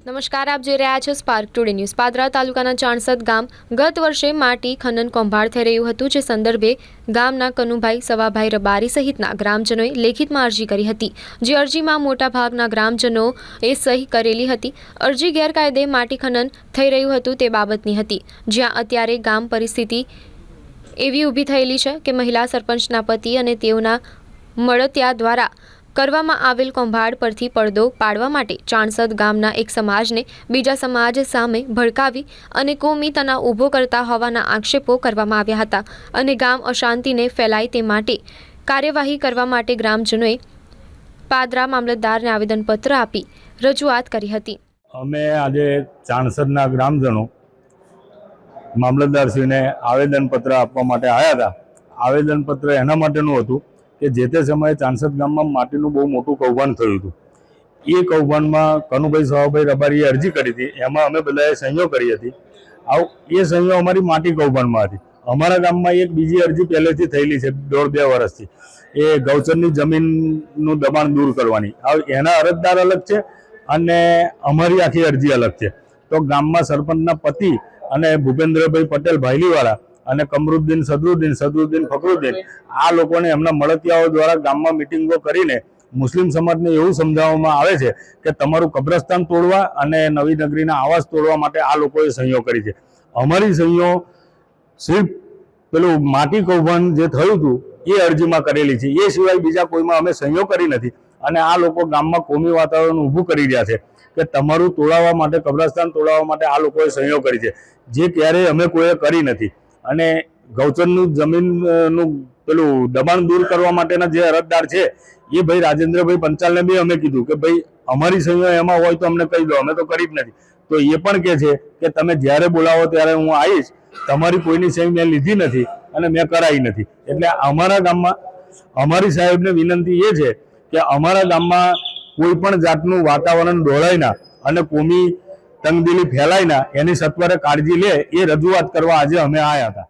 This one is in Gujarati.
નમસ્કાર, આપ જોઈ રહ્યા છો સ્પાર્ક ટુડે ન્યૂઝ પાદરા તાલુકાના ચાણસદ ગામ ગત વર્ષે માટી, ખનન, કૌભાંડ થઈ રહ્યું હતું, જે સંદર્ભે ગામના કનુભાઈ સવાભાઈ રબારી સહિતના ગ્રામજનોએ લેખિતમાં અરજી કરી હતી. જે અરજીમાં મોટાભાગના ગ્રામજનોએ સહી કરેલી હતી. અરજી ગેરકાયદે માટી ખનન થઈ રહ્યું હતું તે બાબતની હતી. જ્યાં અત્યારે ગામ પરિસ્થિતિ એવી ઊભી થયેલી છે કે મહિલા સરપંચના પતિ અને તેઓના મળતિયા દ્વારા કરવામાં આવેલ કૌભાંડ પરથી પડદો પાડવા માટે ચાણસદ ગામના એક સમાજને બીજા સમાજ સામે ભડકાવી અને કોમી તનાવ ઊભો કરતા હોવાના આક્ષેપો કરવામાં આવ્યા હતા અને ગામ અશાંતિને ફેલાય તે માટે કાર્યવાહી કરવા માટે ગ્રામજનોએ પાદરા મામલતદારને આવેદનપત્ર આપી રજૂઆત કરી હતી. અમે આજે ચાણસદના ગ્રામજનો મામલતદારશ્રીને આવેદનપત્ર આપવા માટે આવ્યા હતા. આવેદનપત્ર એના માટેનું હતું કે જે તે સમયે ચાંસદ ગામમાં માટીનું બહુ મોટું કૌભાંડ થયું હતું. એ કૌભાંડમાં કનુભાઈ સવાભાઈ રબારીએ અરજી કરી હતી. એમાં અમે બધાએ સહીઓ કરી હતી. આવ, એ સહીઓ અમારી માટી કૌભાંડમાં હતી. અમારા ગામમાં એક બીજી અરજી પહેલેથી થયેલી છે, દોઢ બે વર્ષથી. એ ગૌચરની જમીનનું દબાણ દૂર કરવાની. એના અરજદાર અલગ છે અને અમારી આખી અરજી અલગ છે. તો ગામમાં સરપંચના પતિ અને ભૂપેન્દ્રભાઈ પટેલ ભાઈલીવાળા અને કમરુદ્દીન, સદરુદ્દીન સદરુદ્દીન ફકરુદ્દીન આ લોકોને એમના મળતિયાઓ દ્વારા ગામમાં મિટિંગો કરીને મુસ્લિમ સમાજને એવું સમજાવવામાં આવે છે કે તમારું કબ્રસ્તાન તોડવા અને નવી નગરીના આવાસ તોડવા માટે આ લોકોએ સહીઓ કરી છે. અમારી સહીઓ સિર્ફ પેલું માટી કૌભાંડ જે થયું હતું, એ અરજીમાં કરેલી છે. એ સિવાય બીજા કોઈમાં અમે સહીઓ કરી નથી. અને આ લોકો ગામમાં કોમી વાતાવરણ ઊભું કરી રહ્યા છે કે તમારું તોડાવવા માટે, કબ્રસ્તાન તોડાવવા માટે આ લોકોએ સહીઓ કરી છે. જે ક્યારેય અમે કોઈએ કરી નથી. અને ગૌચરનું જમીનનું પેલું દબાણ દૂર કરવા માટેના જે અરજદાર છે, એ ભાઈ રાજેન્દ્રભાઈ પંચાલને બી અમે કીધું કે ભાઈ, અમારી સહીઓ એમાં હોય તો અમને કહી દો, અમે તો કરી જ નથી. તો એ પણ કહે છે કે તમે જ્યારે બોલાવો ત્યારે હું આવીશ, તમારી કોઈની સહી મેં લીધી નથી અને મેં કરાવી નથી. એટલે અમારા ગામમાં, અમારી સાહેબને વિનંતી એ છે કે અમારા ગામમાં કોઈ પણ જાતનું વાતાવરણ ડોળાય ના અને કોમી તંગદિલી ફેલાય ના એની સત્વરે કાળજી લે એ રજૂઆત કરવા આજે અમે આવ્યા હતા.